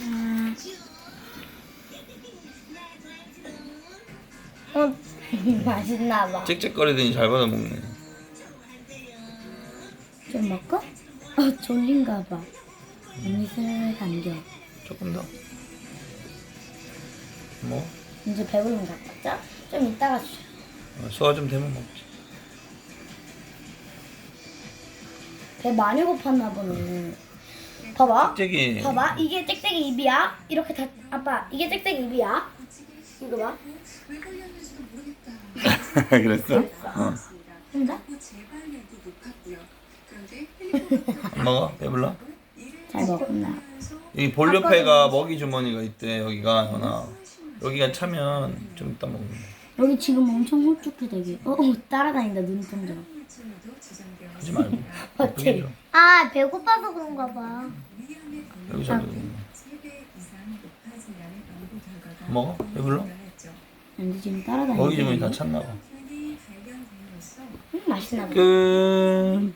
음. 어, 맛있나 봐. 짹짹거리더니 잘 받아 먹네. 좀 먹고? 어, 졸린가 봐. 미술 감겨. 조금 더. 뭐 이제 배부른 것 같죠? 좀 이따가 주세요. 어, 소화 좀 되면 먹지. 배 많이 고팠나 보네. 봐봐. 짹짹이. 봐봐. 이게 짹짹이 입이야. 이렇게 다, 아빠, 이게 짹짹이 입이야. 이거 봐. 그랬어? 어. 근데? 안 먹어? 배불러? 잘 먹었나? 이볼 옆에가 먹이 주머니가 있대. 여기가 하나. 여기가 차면 좀 이따 먹는. 여기 지금 엄청 홀쭉해 되게. 어, 어 따라다닌다 눈동자. 하지 말고. 줘. 아 배고파서 그런가 봐. 여기 잡아. 먹어? 배불러? 근데 지금 따라다니는. 먹이 주머니 다 찼나 봐. 음, 맛있나 봐. 끝.